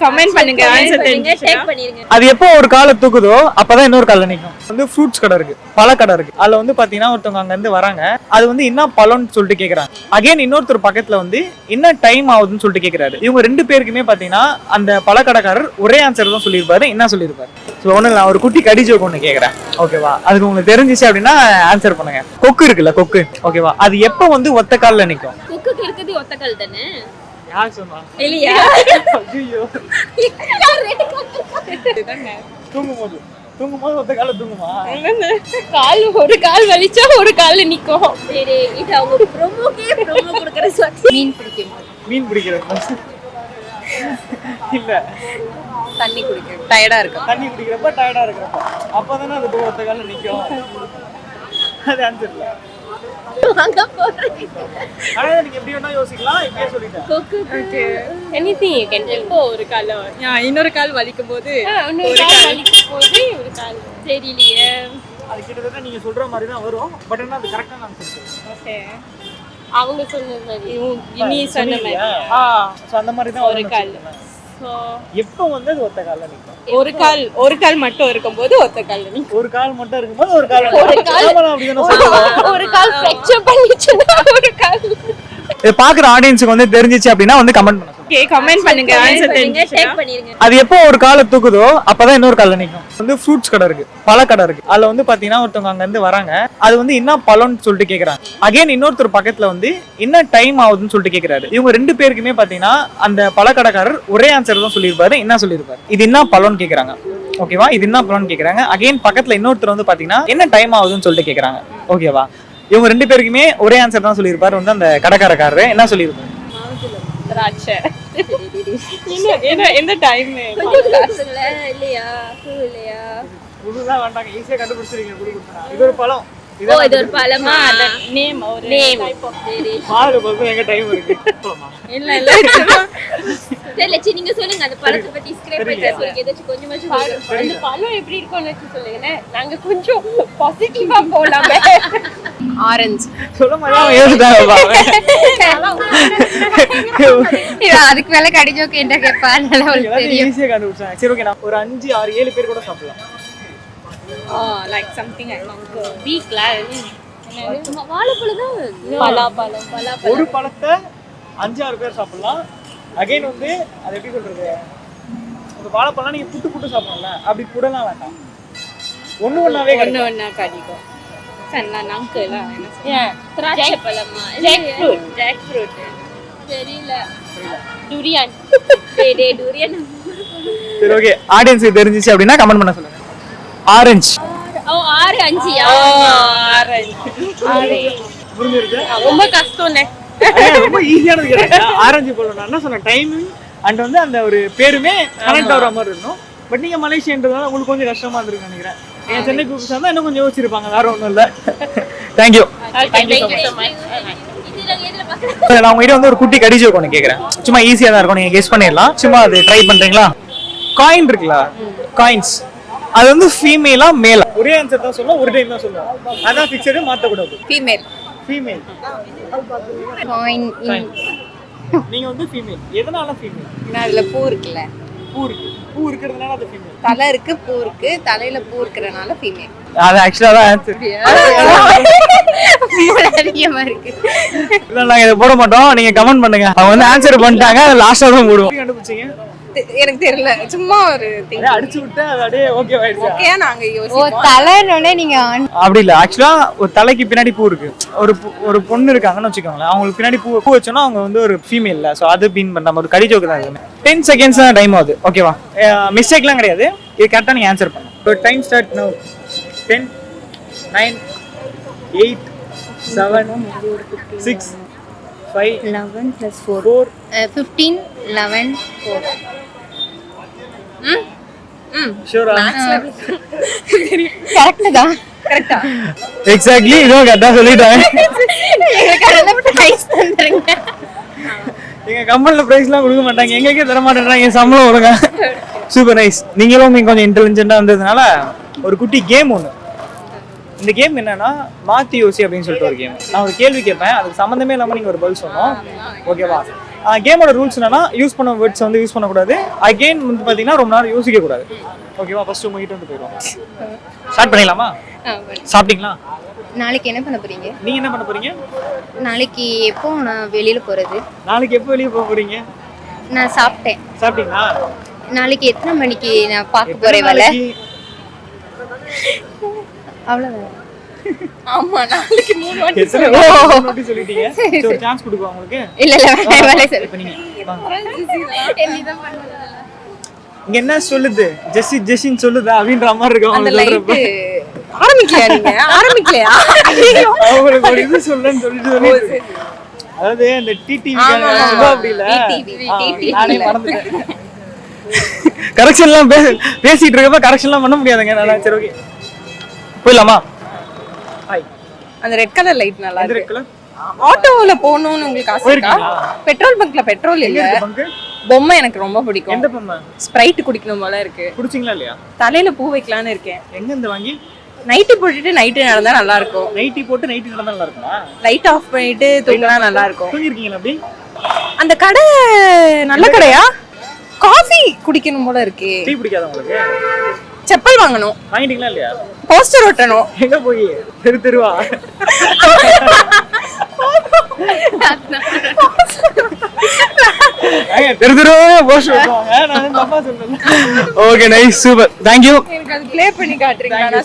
Comment பண்ணுங்க answer அது எப்போ ஒரு காலை தூக்குதோ அப்பதான் இன்னொரு காலை நிற்கும் வந்து ஃப்ரூட்ஸ் கடை இருக்கு. பழ கடை இருக்கு. அதுல வந்து பாத்தீங்கன்னா ஒருத்தவங்க அங்க இருந்து வராங்க. அது வந்து என்ன பழம்னு சொல்லிட்டு கேக்குறாங்க. அகைன் இன்னொருத்தர் பக்கத்துல வந்து என்ன டைம் ஆகுதுன்னு சொல்லிட்டு கேக்குறாரு. இவங்க ரெண்டு பேருக்குமே பாத்தீங்கன்னா அந்த பழக்கடைக்காரர் ஒரே ஆன்சர் தான் சொல்லியிருப்பாரு. என்ன சொல்லியிருப்பாரு? ஸோ ஒன்றும் நான் ஒரு குட்டி கடி ஜோக் ஒன்று கேட்குறேன் ஓகேவா அதுக்கு உங்களுக்கு தெரிஞ்சிச்சு அப்படின்னா ஆன்சர் பண்ணுங்க. கொக்கு இருக்குல்ல கொக்கு. ஓகேவா அது எப்போ வந்து ஒத்த காலில் நிற்கும் குக்குக்கு இருக்குது ஒத்த கல் தானே? யார் சொன்னா? இல்லையா? ஐயோ தூங்கும் போது தூங்கும் போது ஒத்த காலில் தூங்குமா? கால் ஒரு கால் வலிச்சா ஒரு கால் நிக்கும். சரி இது அவங்க ப்ரோமோக்கே ப்ரோமோ கொடுக்குற சொல்லி மீன் பிடிக்கும் மீன் பிடிக்கிறது இல்ல. தண்ணி குடிக்கும் டயர்டா இருக்கும் தண்ணி குடிக்கிறப்ப டயர்டா இருக்கிறப்ப அப்பதானே அது ஒத்த காலில் நிற்கும் அது ஆன்சர் இல்லை. வாங்க போறேன். எனிதிங் யூ கேன் ஒரு கால். இன்னொரு கால் வலிக்கும் போது ஒரு கால் வலிக்கும் போது ஒரு கால். தெரியலையே. அது கிட்டத்தட்ட நீங்க சொல்ற மாதிரி தான் வரும். பட் என்ன அது ஆன்சர் ஓகே. அவங்க சொன்னது மாதிரி. நீ சொன்ன மாதிரி. ஆ ஸோ அந்த மாதிரி தான் ஒரு கால் எப்போ வந்து அது ஒத்த காலில் நிற்கும் ஒரு கால் ஒரு கால் மட்டும் இருக்கும்போது ஒத்த கால் நிக்கும். ஒரு கால் மட்டும் இருக்கும்போது ஒரு கால் ஒரு கால். ஒரு கால் ஃப்ராக்சர் பண்ணிச்சுன்னா ஒரு கால் இது பாக்குற ஆடியன்ஸுக்கு வந்து தெரிஞ்சிச்சு அப்படின்னா வந்து கமெண்ட் பண்ண ஓகே கமெண்ட் பண்ணுங்க ஆன்சர் பண்ணிருங்க. அது எப்போ ஒரு காலை தூக்குதோ அப்பதான் இன்னொரு காலில் நிற்கும் வந்து ஃப்ரூட்ஸ் கடை இருக்கு. பழ கடை இருக்கு. அதுல வந்து பாத்தீங்கன்னா ஒருத்தவங்க அங்க இருந்து வராங்க. அது வந்து என்ன பழம்னு சொல்லிட்டு கேக்குறாங்க. அகைன் இன்னொருத்தர் பக்கத்துல வந்து என்ன டைம் ஆகுதுன்னு சொல்லிட்டு கேக்குறாரு. இவங்க ரெண்டு பேருக்குமே பாத்தீங்கன்னா அந்த பழக்கடைக்காரர் ஒரே ஆன்சர் தான் சொல்லியிருப்பாரு. என்ன சொல்லியிருப்பாரு? இது என்ன பழம்னு கேக்குறாங்க. ஓகேவா இது என்ன பழம்னு கேக்குறாங்க. அகைன் பக்கத்துல இன்னொருத்தர் வந்து பாத்தீங்கன்னா என்ன டைம் ஆகுதுன்னு சொல்லிட்டு கேக்குறாங்க. ஓகேவா இவங்க ரெண்டு பேருக்குமே ஒரே ஆன்சர் தான் சொல்லியிருப்பாரு. வந்து அந்த கடைக்காரக்காரரு என்ன சொல்லியிருப்பாரு? திராட்சை. என்ன என்ன எந்த டைம் இல்லையா? இல்லையா புதுதான் வேண்டாங்க. ஈஸியா கண்டுபிடிச்சிருக்கீங்க. இது ஒரு பழம். ஓ இது ஒரு பழமா? நேம் ஒரு நேம் type of- சரி பாரு பாரு எங்க டைம் இருக்கு? போலாமா? இல்ல இல்ல. தெரியல நீங்க சொல்லுங்க அந்த பழத்தை பத்தி ஸ்கிரைப் பண்ணி சொல்லுங்க ஏதாச்சும் கொஞ்சமாச்சும் சொல்லுங்க. அந்த பழம் எப்படி இருக்கும்னு வச்சு சொல்லுங்க நாங்க கொஞ்சம் பாசிட்டிவா போலாமே. ஆரஞ்சு சொல்ல மாதிரி யோசிச்சாங்க. அதுக்கு மேல கடிஜோக்கு என்ன கேட்பா நல்லா எல்லாத்தையும் ஈஸியா கண்டுபிடிச்சாங்க சரி ஓகே நான் ஒரு அஞ்சு ஆறு ஏழு பேர் கூட சாப்பிடலாம். லைக் சம்திங் வீக்ல சும்மா வாழைப்பழம் தான் பலாப்பழம். பலாப்பழம். ஒரு பழத்தை அஞ்சு ஆறு பேர் சாப்பிடலாம். அகைன் வந்து அது எப்படி சொல்றது? அந்த வாழைப்பழம் நீங்க புட்டு புட்டு சாப்பிடலாம்ல அப்படி கூடலாம் வேண்டாம். ஒண்ணு ஒண்ணாவே ஒண்ணு கிடைக்கும். ஒண்ணா கடிக்கும். அங்கிள் என்ன திராட்சை பழமா? ஜாக் ஃப்ரூட் ஜாக் ஃப்ரூட் தெரியல. டுரியான் டேய் டேய் டூரியன் சரி ஓகே ஆடியன்ஸுக்கு தெரிஞ்சிச்சு அப்படின்னா கமெண்ட் பண்ண சொல்லுங்க. ஆரஞ்சு. ஆறு புரிஞ்சிருக்கு. ரொம்ப கஷ்டம்ண்ணே. ஐயா, ரொம்ப ஈஸியானது கேட்டேன் ஆரஞ்சு நான் என்ன சொன்னேன் டைமிங் அண்ட் வந்து அந்த ஒரு பேருமே கனெக்ட் ஆகிற மாதிரி இருக்கணும். பட் நீங்க மலேசியன்றதால உங்களுக்கு கொஞ்சம் கஷ்டமா இருந்திருக்கு நினைக்கிறேன். என் சென்னை பீப்புள்ஸ் இருந்தால் இன்னும் கொஞ்சம் யோசிச்சிருப்பாங்க வேற ஒன்றும் இல்லை. தேங்க்யூ நான் உங்ககிட்ட வந்து ஒரு குட்டி கடிஜோ ஒன்று கேட்குறேன் சும்மா ஈஸியாக தான் இருக்கும். நீங்கள் கெஸ் பண்ணிடலாம். சும்மா அது ட்ரை பண்ணுறீங்களா காயின் இருக்குல்ல? காயின்ஸ் அது வந்து ஃபீமேலா மேலா ஒரே ஆன்சர் தான் சொல்லுவோம் ஒரு டைம் தான் சொல்லுவோம். அதான் ஃபிக்ஸடு மாற்றக்கூடாது ஃபீமேல் ஃபீமேல் காயின் நீங்கள் வந்து ஃபீமேல் எதனால ஃபீமேல் அதுல பூ இருக்குல்ல. பூ இருக்கு. பூ இருக்கிறதுனால அது ஃபீமேல் தலை இருக்கு பூ இருக்கு. தலையில பூ இருக்கிறனால ஃபீமேல் அது ஆக்சுவலாக தான் ஆன்சர் அதிகமா இருக்கு. இல்லை நாங்கள் இதை போட மாட்டோம். நீங்கள் கமெண்ட் பண்ணுங்க. அவங்க வந்து ஆன்சர் பண்ணிட்டாங்க அதை லாஸ்ட்டாக தான் போடுவோம். கண்டுபிடிச்சிங்க? எனக்கு தெரியல. சும்மா ஒரு திங் அடிச்சு விட்டு அப்படியே ஓகே ஆயிடுச்சு? ஓகே நாங்க யோசிப்போம். தலைன்னு நீங்க அப்படி இல்லை. ஆக்சுவலாக ஒரு தலைக்கு பின்னாடி பூ இருக்கு. ஒரு பொ- ஒரு பொண்ணு இருக்காங்கன்னு வச்சுக்கோங்களேன். அவங்களுக்கு பின்னாடி பூ பூ வச்சோன்னா அவங்க வந்து ஒரு ஃபீமேல் so அது பீன் பண்ண ஒரு கடி ஜோக்கு தான் எல்லாமே டென் செகண்ட்ஸ் தான் டைம் ஆகுது. ஓகேவா மிஸ்டேக்லாம் கிடையாது. இது கரெக்டாக நீங்கள் ஆன்சர் பண்ணணும் இப்போ time start no ten nine eight seven six five eleven plus four four fifteen eleven four ஷூரா correct தான். கரெக்டா எக்ஸாக்ட்லி எங்களுக்கு ப்ரைஸ் தந்துருங்க. எங்க கம்பெனில பிரைஸ்லாம் கொடுக்க மாட்டாங்க. எங்களுக்கே தர மாட்டேன்றாங்க. என் சம்பளம் வருங்க சூப்பர் நைஸ் நீங்களும் நீங்க கொஞ்சம் இன்டெலிஜென்ட்டா இருந்ததுனால ஒரு குட்டி கேம் ஒன்று இந்த கேம் என்னன்னா மாத்தி யோசி அப்படின்னு சொல்லிட்டு ஒரு கேம் நான் ஒரு கேள்வி கேட்பேன். அதுக்கு சம்மந்தமே இல்லாம நீங்க ஒரு பதில் சொல்லணும். ஓகேவா கேமோட ரூல்ஸ் என்னன்னா யூஸ் பண்ண வேர்ட்ஸ் வந்து யூஸ் பண்ணக்கூடாது. அகைன் வந்து பார்த்தீங்கன்னா ரொம்ப நேரம் யோசிக்க கூடாது ஓகேவா ஃபர்ஸ்ட் உங்ககிட்ட வந்து போயிடுவோம். ஸ்டார்ட் பண்ணிடலாமா? சாப்பிட்டீங்களா? நாளைக்கு என்ன பண்ண போறீங்க? நீங்க என்ன பண்ண போறீங்க? நாளைக்கு எப்போ நான் வெளியில போறது? நாளைக்கு எப்போ வெளியே போக போறீங்க? நான் சாப்பிட்டேன். சாப்பிட்டீங்களா? நாளைக்கு எத்தனை மணிக்கு நான் பார்க்க போறேன் வேலை? அவ்வளவுதான். ஆமா நாளைக்கு மூணு வாட்டி சொல்லிட்டீங்க? சரி, ஒரு சான்ஸ் கொடுக்குவா உங்களுக்கு? இல்ல இல்ல வேலை சொல்லு இப்போ நீங்க. இங்க என்ன சொல்லுது? ஜெஸ்ஸி ஜெஸ்ஸின்னு சொல்லுதா? அப்படின்ற மாதிரி இருக்கு அந்த அவங்க சொல்றப்ப. ஆரம்பிக்கலையா நீங்க? ஆரம்பிக்கலையா? அவங்களுக்கு ஒரு இது சொல்லுன்னு சொல்லிட்டு சொல்லிட்டு. அதாவது இந்த டிடிவி. அப்படி இல்ல. நானே மறந்துட்டேன். கரெக்ஷன்லாம் பேச பேசிட்டு இருக்கப்ப கரெக்ஷன்லாம் பண்ண முடியாதுங்க. நல்லா சரி ஓகே போயிடலாமா? அந்த ரெட் கலர் லைட் நல்லா இருக்கு. ஆட்டோல போகணும்னு உங்களுக்கு ஆசை இருக்கா? பெட்ரோல் பங்க்ல பெட்ரோல் இல்ல. பொம்மை எனக்கு ரொம்ப பிடிக்கும். எந்த பொம்மை? ஸ்ப்ரைட் குடிக்கணும் போல இருக்கு. குடிச்சிங்களா இல்லையா? தலையில பூ வைக்கலாம்னு இருக்கேன். எங்க இருந்து வாங்கி? நைட்டு போட்டுட்டு நைட்டு நடந்தா நல்லா இருக்கும். நைட்டி போட்டு நைட்டி நடந்தா நல்லா இருக்குமா? லைட் ஆஃப் பண்ணிட்டு தூங்கினா நல்லா இருக்கும். தூங்கிருக்கீங்களா அப்படி? அந்த கடை நல்ல கடையா? காஃபி குடிக்கணும் போல இருக்கு. டீ பிடிக்காத உங்களுக்கு? செப்பல் வாங்கணும். வாங்கிட்டீங்களா இல்லையா? போஸ்டர் ஒட்டணும். எங்க போய்? தெரு தெருவா? தெரு தெருவா போஸ்ட் வைப்பாங்க நான் தப்பா சொல்றேன் ஓகே நைஸ் சூப்பர் தேங்க்யூ எனக்கு அது ப்ளே பண்ணி காட்டுறீங்களா?